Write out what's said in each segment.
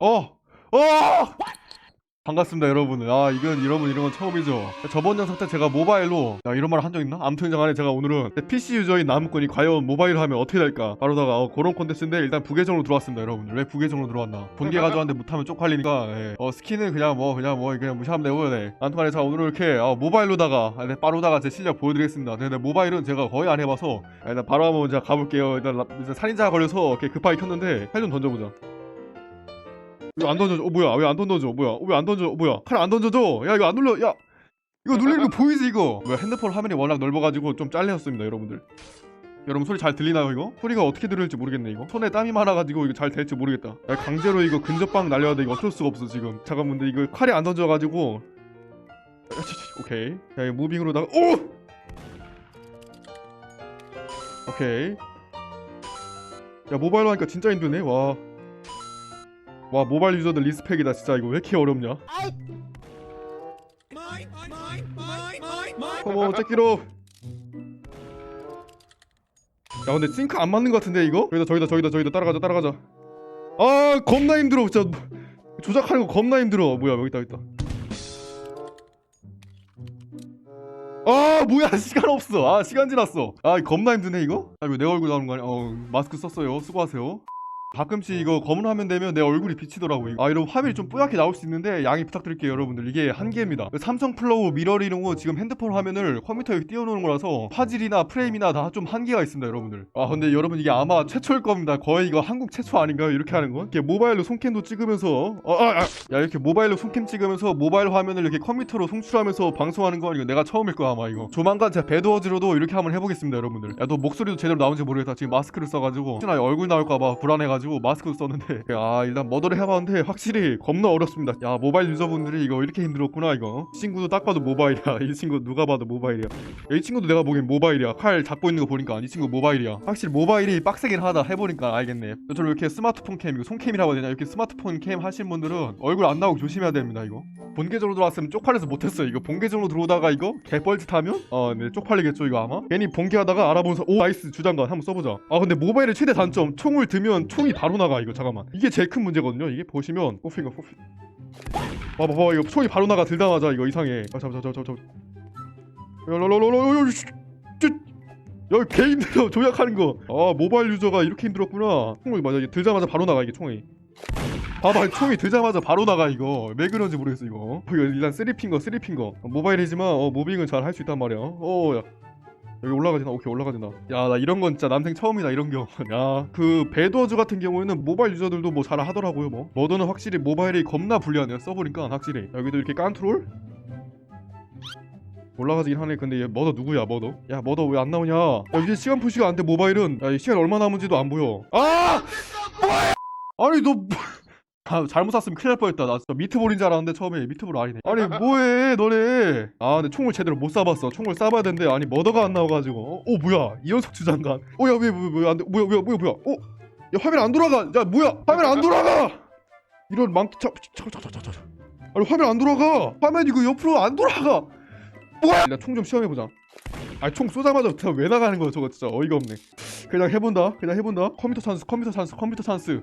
어! 어! 반갑습니다 여러분 아 이건 여러분 이런 건 처음이죠 저번 영상 때 제가 모바일로 야 이런 말 한 적 있나? 아무튼 간에 제가 오늘은 PC 유저인 나무꾼이 과연 모바일로 하면 어떻게 될까 바로다가 어, 그런 콘텐츠인데 일단 부계정으로 들어왔습니다 여러분들 왜 부계정으로 들어왔나 본계 가져왔는데 못하면 쪽팔리니까 예. 어 스킨은 그냥 뭐 그냥 뭐 그냥 무시하면 되고 네. 아무튼 간에 자 오늘 이렇게 어, 모바일로다가 아, 네, 빠르다가 제 실력 보여드리겠습니다 네, 네, 모바일은 제가 거의 안 해봐서 아, 일단 바로 한번 제가 가볼게요 일단 라- 이제 살인자가 걸려서 이렇게 급하게 켰는데 칼좀 던져보자 이거 안 던져줘. 어 뭐야? 왜 안 던져줘? 뭐야? 왜 안 던져? 어, 뭐야? 칼 안 던져줘. 야 이거 안 눌러. 야 이거 눌리는 거 보이지 이거? 뭐야 핸드폰 화면이 워낙 넓어가지고 좀 잘렸습니다 여러분들. 여러분 소리 잘 들리나요 이거? 소리가 어떻게 들을지 모르겠네 이거 손에 땀이 많아가지고 이거 잘 될지 모르겠다 야, 강제로 이거 근접방 날려야 돼 이거 어쩔 수가 없어 지금 잠깐만 근데 이거 칼이 안 던져가지고 오케이 야 이거 무빙으로다가 오! 오케이 야 모바일로 하니까 진짜 힘드네 와 와 모바일 유저들 리스펙이다 진짜. 이거 왜 이렇게 어렵냐? 어머 째끼로. 야 근데 싱크 안 맞는 것 같은데 이거? 저기다 저기다 저기다 저기다. 따라가자 따라가자. 아 겁나 힘들어. 진짜 조작하는 거 겁나 힘들어. 뭐야 여기 있다 여기 있다. 아 뭐야 시간 없어. 아 시간 지났어. 아 겁나 힘드네 이거? 아 이거 내 얼굴 나오는 거 아니야? 어 마스크 썼어요. 수고하세요 가끔씩 이거 검은 화면 되면 내 얼굴이 비치더라고. 이거. 아 이런 화면이 좀 뿌옇게 나올 수 있는데 양해 부탁드릴게요 여러분들. 이게 한계입니다. 그 삼성 플로우 미러링은 지금 핸드폰 화면을 컴퓨터에 띄워놓은 거라서 화질이나 프레임이나 다 좀 한계가 있습니다 여러분들. 아 근데 여러분 이게 아마 최초일 겁니다. 거의 이거 한국 최초 아닌가요? 이렇게 하는 건 이렇게 모바일로 손캠도 찍으면서 어, 아, 아. 야 이렇게 모바일로 손캠 찍으면서 모바일 화면을 이렇게 컴퓨터로 송출하면서 방송하는 건 이거 내가 처음일 거야 아마 이거. 조만간 제가 배드워즈로도 이렇게 한번 해보겠습니다 여러분들. 야 너 목소리도 제대로 나오는지 모르겠다. 지금 마스크를 써가지고. 혹시나 얼굴 나올까봐 불안해가지고 마스크도 썼는데. 아 일단 머더를 해봤는데 확실히 겁나 어렵습니다. 야 모바일 유저분들이 이거 이렇게 힘들었구나 이거. 이 친구도 딱 봐도 모바일이야. 이 친구 누가 봐도 모바일이야. 야, 이 친구도 내가 보기엔 모바일이야. 칼 잡고 있는 거 보니까 이 친구 모바일이야. 확실히 모바일이 빡세긴 하다 해보니까 알겠네. 저를 이렇게 스마트폰 캠 이거 손캠이라고 해야 되나? 이렇게 스마트폰 캠 하신 분들은 얼굴 안 나오고 조심해야 됩니다 이거. 본계적으로 들어왔으면 쪽팔려서 못했어 이거. 본계적으로 들어오다가 이거 개뻘짓 하면? 어네 쪽팔리겠죠 이거 아마? 괜히 본계하다가 알아보면서 오 나이스 주장관 한번 써보자. 아 근데 모바일의 최대 단점 총을 들면 총이 바로 나가 이거 잠깐만. 이게 제일 큰 문제거든요 이게? 보시면. 뽑힌 거 뽑힌 봐봐 봐 봐 이거 총이 바로 나가 들다마자 이거 이상해. 아 잠깐 잠깐 잠깐 야라라라라라 여기 개 힘들어 조작하는 거 아 모바일 유저가 이렇게 힘들었구나. 총이 맞아 이게 들자마자 바로 나가 이게 총이. 봐봐 총이 들자마자 바로 나가 이거. 왜 그런지 모르겠어 이거. 이거 일단 쓰리핑거 쓰리핑거. 모바일이지만 어 모빙은 잘 할 수 있단 말이야. 어 야 여기 올라가지나? 오케이 올라가지나 야 나 이런 건 진짜 남생 처음이다 이런 경야그 배드워즈 같은 경우에는 모바일 유저들도 뭐 잘 하더라고요 뭐. 머더는 확실히 모바일이 겁나 불리하네요 써보니까 확실히. 여기도 이렇게 깐트롤? 올라가긴 하네. 근데 얘 머더 누구야 머더? 야 머더 왜 안 나오냐? 야 이제 시간 표시가 안 돼 모바일은. 야이 시간 얼마 남은지도 안 보여. 아! 뭐야! 아니 너 뭐- 아, 잘못 샀으면 큰일 날 뻔했다. 나 진짜 미트볼인 줄 알았는데 처음에 미트볼 아니네. 아니 뭐해 너네? 아 근데 총을 제대로 못 쏴봤어. 총을 쏴봐야 되는데 아니 머더가 안 나와가지고. 어, 어 뭐야 이연속 주장관. 어야 왜왜왜안 돼? 뭐야 뭐야 뭐야 뭐야? 어? 야 화면 안 돌아가. 야 뭐야? 화면 안 돌아가. 이런 망 차, 차, 차, 차, 차, 차. 아니 화면 안 돌아가. 화면 이거 옆으로 안 돌아가. 뭐야? 나 총 좀 시험해 보자. 아니 총 쏘자마자 그냥 왜 나가는 거야 저거 진짜 어이가 없네. 그냥 해본다. 그냥 해본다. 컴퓨터 찬스 컴퓨터 찬스 컴퓨터 찬스.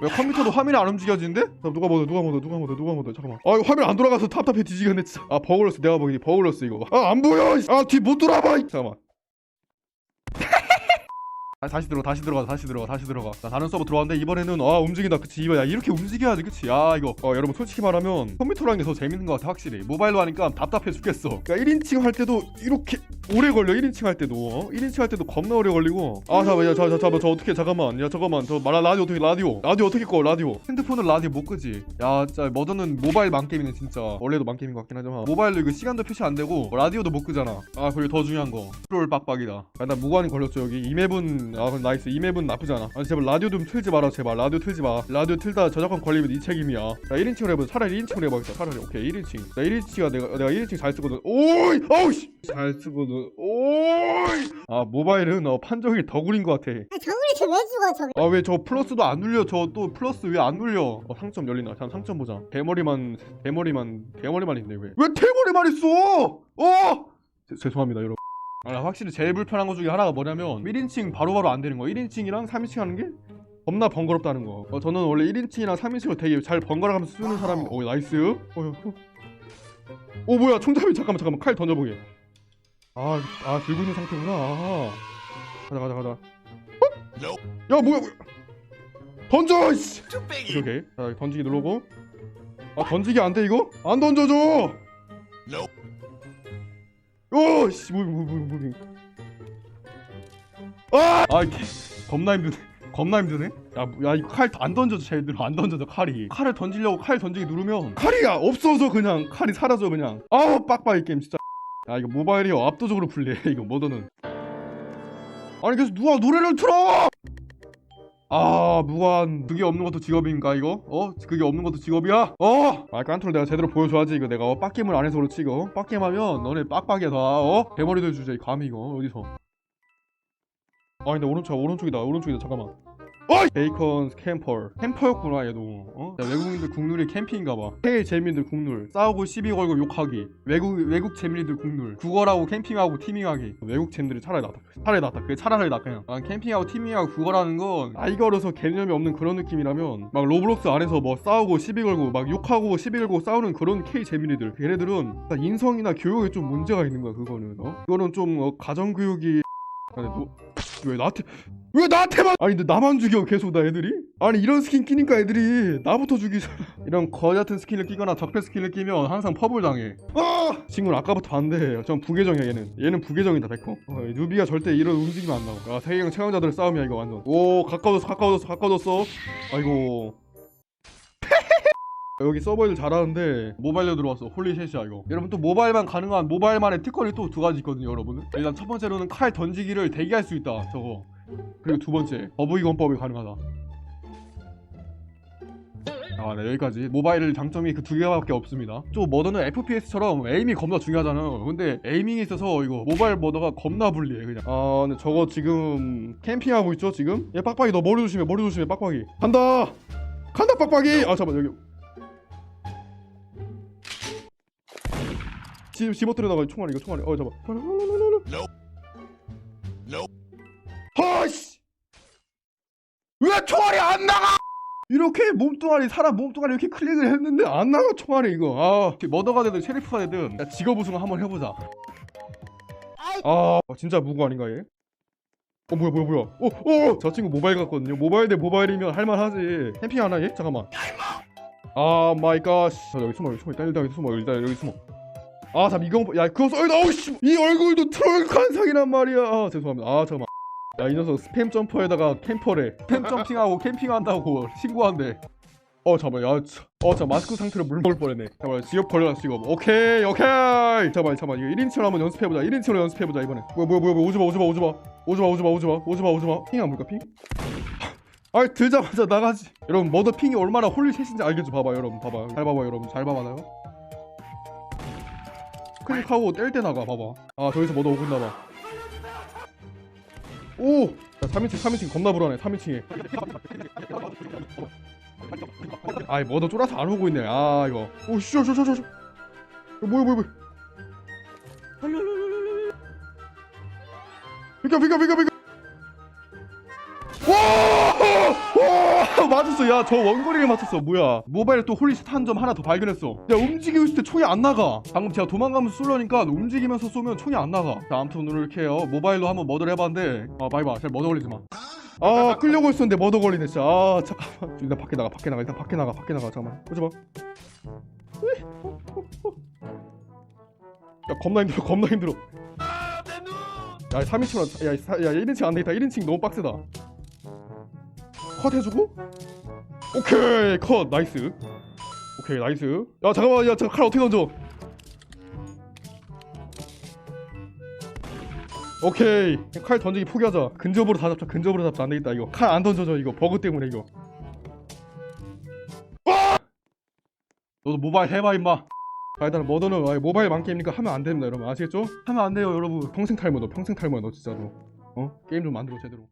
왜 컴퓨터도 화면이 안 움직여지는데? 나 누가 뭐다 누가 뭐다 누가 뭐다 누가 뭐다 잠깐만. 아 화면 안 돌아가서 답답해 뒤지겠네 진짜. 아 버글렀어 내가 보기 버글렀어 이거. 아 안 보여 아 뒤 못 돌아봐 이. 잠깐만 아, 다시 들어가 다시 들어가 다시 들어가 다시 들어가. 나 다른 서버 들어왔는데 이번에는 아 움직인다. 그치 이거 야. 이렇게 움직여야지 그치? 야 이거. 어 여러분 솔직히 말하면 컴퓨터라는 게 더 재밌는 것 같아 확실히. 모바일로 하니까 답답해 죽겠어. 그러니까 1인칭 할 때도 이렇게 오래 걸려 1인칭 할 때도. 어? 1인칭 할 때도 겁나 오래 걸리고. 아 잠깐만 야 자, 자, 잠깐만 저 어떻게 잠깐만. 야 잠깐만 저 말, 라디오 어떻게 라디오. 라디오 어떻게 꺼 라디오. 핸드폰은 라디오 못 끄지. 야 진짜 머더는 모바일 망게임이네 진짜. 원래도 망게임인 것 같긴 하지만. 모바일로 이거 시간도 표시 안 되고 라디오도 못 끄잖아. 아 그리고 더 중요한 거. 트롤 빡빡이다. 아, 나 무관이 걸렸죠 여기. 이 맵은 아 그럼 나이스. 이 맵은 나쁘지 않아. 아니 제발 라디오 좀 틀지 마라 제발. 라디오 틀지 마. 라디오 틀다 저작권 걸리면 네 책임이야. 나 1인칭으로 해보자. 차라리 1인칭으로 해봐야겠다. 차라리. 오케이 1인칭. 나 1인칭가 내가 내가 1인칭 잘 쓰거든. 오이! 어우씨! 잘 쓰거든. 오이! 아 모바일은 어 판정이 더 구린 것 같아. 아, 저우리 쟤왜 죽어 저기 아왜 저 플러스도 안 눌려? 저 또 플러스 왜 안 눌려? 어 상점 열리나 자 상점 보자. 대머리만 대머리만 대머리만 있네 왜왜 대머리만 있어? 어! 제- 죄송합니다 여러분 아 확실히 제일 불편한 것 중에 하나가 뭐냐면 1인칭 바로바로 안 되는 거 1인칭이랑 3인칭 하는 게 겁나 번거롭다는 거 어, 저는 원래 1인칭이랑 3인칭을 되게 잘 번갈아가면서 쓰는 사람이 오 나이스. 어, 어. 오 뭐야 총잡이. 잠깐만 잠깐만. 칼 던져보게. 아, 아 들고 있는 상태구나. 아. 가자 가자 가자. 어? 야 뭐야 뭐야. 던져 씨. 오케이 오케이 자 던지기 누르고. 아 던지기 안 돼 이거? 안 던져줘 오씨 무빙 무빙 무빙 아! 아 개, 겁나 힘드네. 겁나 힘드네. 야, 야 이거 칼 안 던져줘 쟤들. 안 던져줘 칼이. 칼을 던지려고 칼 던지기 누르면 칼이 야! 없어져 그냥 칼이 사라져 그냥. 아우 빡빡이 게임 진짜. 야 이거 모바일이 압도적으로 불리해 이거 모더는. 아니 그래서 누가 노래를 틀어 아 무한 그게 없는 것도 직업인가 이거? 어? 그게 없는 것도 직업이야? 어? 아 깐트롤 내가 제대로 보여줘야지 이거 내가 어? 빡게임을 안 해서 그렇지 이거 빡게임하면 너네 빡빡이야 다 어? 대머리들 주제 이 감이 이거 어디서 아 근데 오른쪽 오른쪽이다 오른쪽이다 잠깐만 어이! 베이컨 캠퍼. 캠퍼였구나 얘도. 어? 야, 외국인들 국룰이 캠핑인가봐. 해외 재민들 국룰. 싸우고 시비 걸고 욕하기. 외국 외국 재민들 국룰. 구걸하고 캠핑하고 티밍하기. 외국 재민들이 차라리 낫다. 차라리 낫다. 그게 차라리 낫 그냥. 난 캠핑하고 티밍하고 구걸하는 건 나이가 어려서 개념이 없는 그런 느낌이라면 막 로블록스 안에서 뭐 싸우고 시비 걸고 막 욕하고 시비 걸고 싸우는 그런 K 재민이들. 걔네들은 다 인성이나 교육에 좀 문제가 있는 거야 그거는. 어? 그거는 좀 어, 가정교육이. 아니 너왜 나한테 왜 나한테만? 아니 근데 나만 죽여 계속 나 애들이? 아니 이런 스킨 끼니까 애들이 나부터 죽이잖아. 이런 거지 같은 스킨을 끼거나 적폐 스킨을 끼면 항상 퍼블 당해. 아! 친구는 아까부터 반대해요 전 부계정이야 얘는. 얘는 부계정이다 백호. 어, 이 누비가 절대 이런 움직이면 안 나와 아 세계형 최강자들의 싸움이야 이거 완전. 오 가까워졌어 가까워졌어 가까워졌어. 아이고. 여기 서버들 잘하는데 모바일로 들어왔어. 홀리셋이야 이거. 여러분 또 모바일만 가능한 모바일만의 특권이 또 두 가지 있거든요 여러분 일단 첫 번째로는 칼 던지기를 대기할 수 있다 저거 그리고 두 번째 거부이 권법이 가능하다 아, 네, 여기까지. 모바일 장점이 그 두 개밖에 없습니다. 좀 머더는 FPS처럼 에임이 겁나 중요하잖아. 근데 에이밍에 있어서 이거 모바일 머더가 겁나 불리해, 그냥. 아, 근데 저거 지금 캠핑하고 있죠, 지금? 얘 빡빡이, 너 머리 조심해, 머리 조심해, 빡빡이. 간다! 간다, 빡빡이! 아, 잠깐만, 여기. 지금 집어뜨려다가 총알이, 이거 총알이. 어, 잠깐만. 허씨! 왜 총알이 안 나가! 이렇게 몸뚱아리 사람 몸뚱아리 이렇게 클릭을 했는데 안 나가 총알이 이거. 아. 머더가 되든 셰리프가 되든 야, 직업 우승 한번 해보자. 아 진짜 무고 아닌가 얘? 어 뭐야 뭐야 뭐야. 어어저 친구 모바일 같거든요. 모바일 대 모바일이면 할만하지. 캠핑 하나 얘? 잠깐만. 아 마이 갓. 자, 여기 숨어 여기 숨어. 일단 일단 여기 숨어 일단 여기 숨어. 아잠 이거 야 그거 써 어우 씨 이 얼굴도 트롤 관상이란 말이야. 아 죄송합니다. 아 잠깐만 야 이 녀석 스팸 점퍼에다가 캠퍼래. 스팸 점핑하고 캠핑한다고 신고한대. 어 잠깐만 야어자 마스크 상태로 물 먹을 뻔했네. 잠깐만 지역 걸려라 지금 오케이 오케이! 잠깐만 잠깐만 이거 1인칭으로 한번 연습해보자. 1인칭으로 연습해보자 이번에. 뭐야 뭐야 뭐야 오지마 오지마 오지마. 오지마 오지마 오지마 오지마 오지마. 핑 안 볼까 핑? 아이 들자마자 나가지. 여러분 머더 핑이 얼마나 홀리셋인지 알겠죠? 봐봐 여러분 봐봐. 잘 봐봐 여러분 잘 봐봐요. 클릭하고 뗄 때 나가 봐봐. 아 저기서 머더 오고 있나봐 오! 야, 3인칭 3인칭 겁나 불안해 3인칭에 아이 뭐 너 쫄아서 안 오고 있네. 아 이거. 오 씨저 저 저저 뭐야 뭐야 뭐야. 비켜 비켜 비켜 비켜. 와! 와! 맞았어. 야 저 원거리를 맞췄어. 뭐야. 모바일에 또 홀리셋 한점 하나 더 발견했어. 야 움직이고 있을 때 총이 안 나가. 방금 제가 도망가면서 쏠려니까 움직이면서 쏘면 총이 안 나가. 자 아무튼 오늘 이렇게 해요 모바일로 한번 머더를 해봤는데 아 봐봐. 잘 머더 걸리지 마아 끌려고 했었는데 머더 걸리네 진짜. 아 잠깐만. 일단 밖에 나가 밖에 나가. 일단 밖에 나가 밖에 나가. 잠깐만. 오지마. 야 겁나 힘들어 겁나 힘들어. 야 3인칭으로 야, 사- 야 1인칭 안 되겠다. 1인칭 너무 빡세다 컷 해주고? 오케이 컷 나이스. 오케이 나이스. 야 잠깐만 야 칼 어떻게 던져? 오케이 칼 던지기 포기하자. 근접으로 다 잡자 근접으로 잡자. 안되겠다 이거. 칼 안 던져져 이거. 버그 때문에 이거. 와! 너도 모바일 해봐 임마. 아 일단 머더는 모바일 만게임이니까 하면 안 됩니다 여러분. 아시겠죠? 하면 안 돼요 여러분. 평생 탈모 너 평생 탈모야 너 진짜로. 어? 게임 좀 만들어 제대로